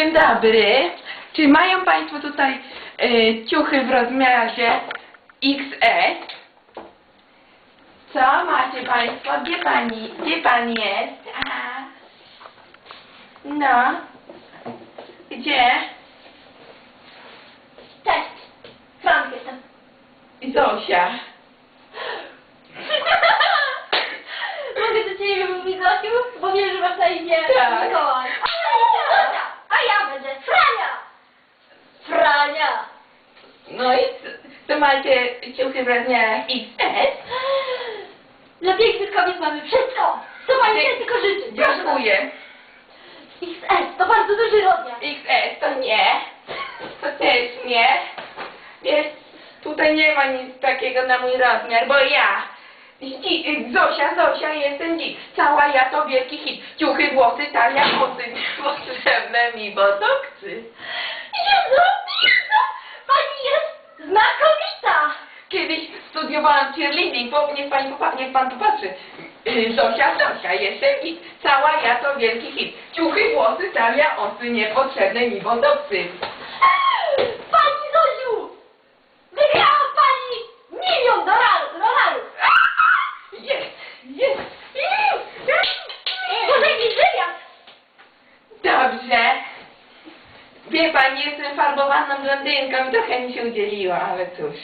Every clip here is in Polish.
Dzień dobry. Czy mają Państwo tutaj e, ciuchy w rozmiarze XS? Co macie Państwo? Gdzie Pani, gdzie Pan jest? No. Gdzie? Cześć, Frank jestem. Zosia. Mogę do Ciebie mówić Zosiu, bo wiesz, że masz na imię Tak. Mikołaj. A ja będę Zosia, a ja będę Frania. Frania. No i co, macie ciuchy w rozmiarach XS? Dla pięknych kobiet mamy wszystko. Co Pani chce tylko życzyć. Dziękuję. XS to bardzo duży rozmiar. XS to nie. To też nie. Wiesz, tutaj nie ma nic takiego na mój rozmiar, bo ja, Dzi- Zosia, Zosia, jestem dzik. Cała ja to wielki hit. Ciuchy, włosy, talia, włosy, potrzebne mi botoksy. Jezu, Pani jest znakomita. Kiedyś studiowałam cheerleading, po, niech, pani, popa- niech pan popatrzy. Zosia, Zosia, jestem hit. Cała ja to wielki hit. Ciuchy, włosy, talia, osy, niepotrzebne mi botoksy. Pani Zosiu, wygrała Pani milion dolarów. dolarów. Jest, jest. Może jakiś wywiad? Dobrze. Wie pani, jestem farbowaną blondynką i trochę mi się udzieliło, ale cóż.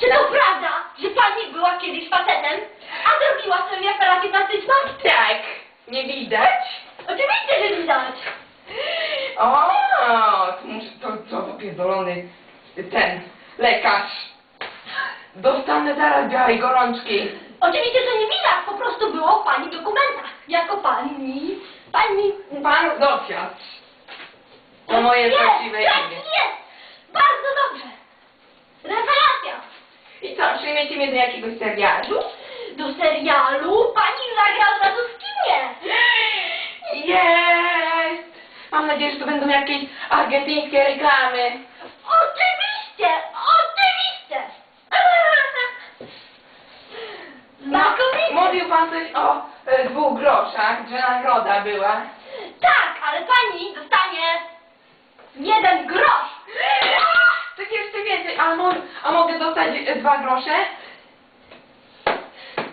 Czy to prawda, że pani była kiedyś facetem, a zrobiła sobie operację plastyczną? Tak, nie widać? Oczywiście, że widać. O, to, muszę, to co popierdolony ten lekarz. Dostanę zaraz białej gorączki. Oczywiście, że nie widać, po prostu było w pani dokumentach. Jako pani, pani... Pan Zofia. To moje jest, prawdziwe imię. jest, bardzo dobrze. Rewelacja. Co, przyjmiecie mnie do jakiegoś serialu? Do serialu pani zagra od razu w kinie. Jest! Mam nadzieję, że to będą jakieś argentyńskie reklamy. Oczywiście, oczywiście. Znakomicie. Mówił pan coś o e, dwóch groszach, że nagroda była. Tak, ale pani dostanie jeden grosz. To jeszcze więcej, a, mo a mogę dostać e, dwa grosze?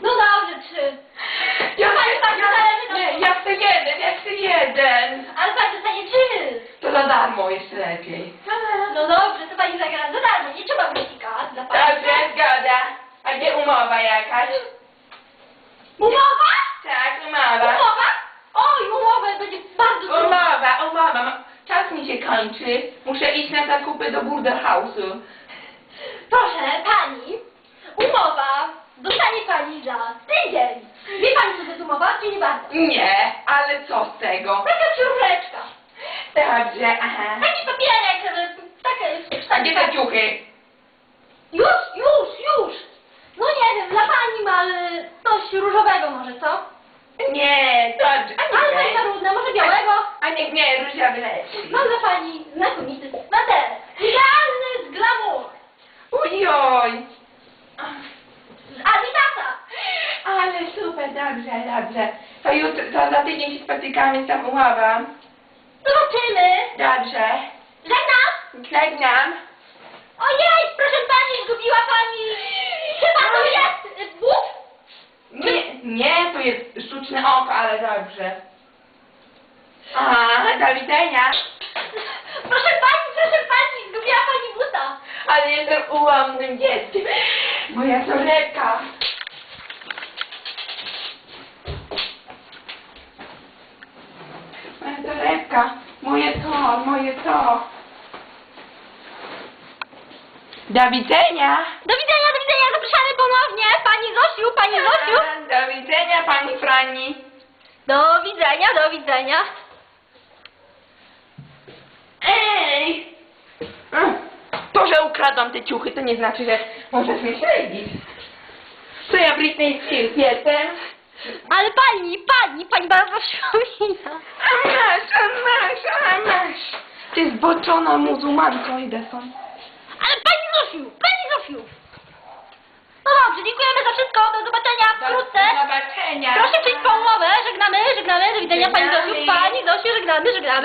No dobrze, trzy. Ja, Pani, pani, ja, nie, ja chcę jeden, ja chcę jeden. Ale pani dostanie trzy. To za darmo jeszcze lepiej. No dobrze, to pani zagra za darmo, nie trzeba guzika dla pani. Dobrze, zgoda. A gdzie umowa jakaś? Umowa? Tak, umowa. Umowa? Oj, umowa będzie bardzo trudna. Umowa, umowa. Czas mi się kończy. Muszę iść na zakupy do Burger House'u. Proszę pani, umowa dostanie pani za tydzień. Wie pani, co to jest umowa, czy nie bardzo? Nie, ale co z tego? Taka ciurleczka. Dobrze, aha. Taki papierek, taka jest A gdzie te ciuchy? Już, już, już. No nie wiem, dla pani ma y, coś różowego może, co? Nie, dobrze. A Ale nie, za różne, może białego? a nie, nie, różowy leci. Mam dla pani znakomity sweter. Idealny z glamour. Ujoj. Z Adidasa. Ale super, dobrze, dobrze. To jutro, to za tydzień się spotykamy z tą umową. Zobaczymy. Dobrze. Żegnam. Żegnam. Ojej, proszę pani, zgubiła pani. Chyba to jest but. Nie, nie, to jest sztuczne oko, ale dobrze. Aha, do widzenia. Proszę pani, proszę pani, zgubiła pani buta. Ale jestem ułomnym dzieckiem. Moja torebka. Moja torebka. Moje to, moje to. Do widzenia. Do widzenia, do widzenia, zapraszamy ponownie. Pani Zosiu, pani Zosiu. Do widzenia, pani Frani. Do widzenia, do widzenia. Ej! Mm, To, że ukradłam te ciuchy, to nie znaczy, że możesz mnie śledzić. Co ja Britney Spears jestem? Ale pani, pani, pani bardzo przypomina. A masz, a masz, a masz. Ty zboczona muzułmanko, idę stąd. Ale pani Zosiu, pani Zosiu. No dobrze, dziękujemy za wszystko, do zobaczenia Do wkrótce. zobaczenia. Proszę przyjść po umowę, żegnamy, żegnamy, do widzenia pani Zosiu, Żegnamy. pani Zosiu, żegnamy, żegnamy.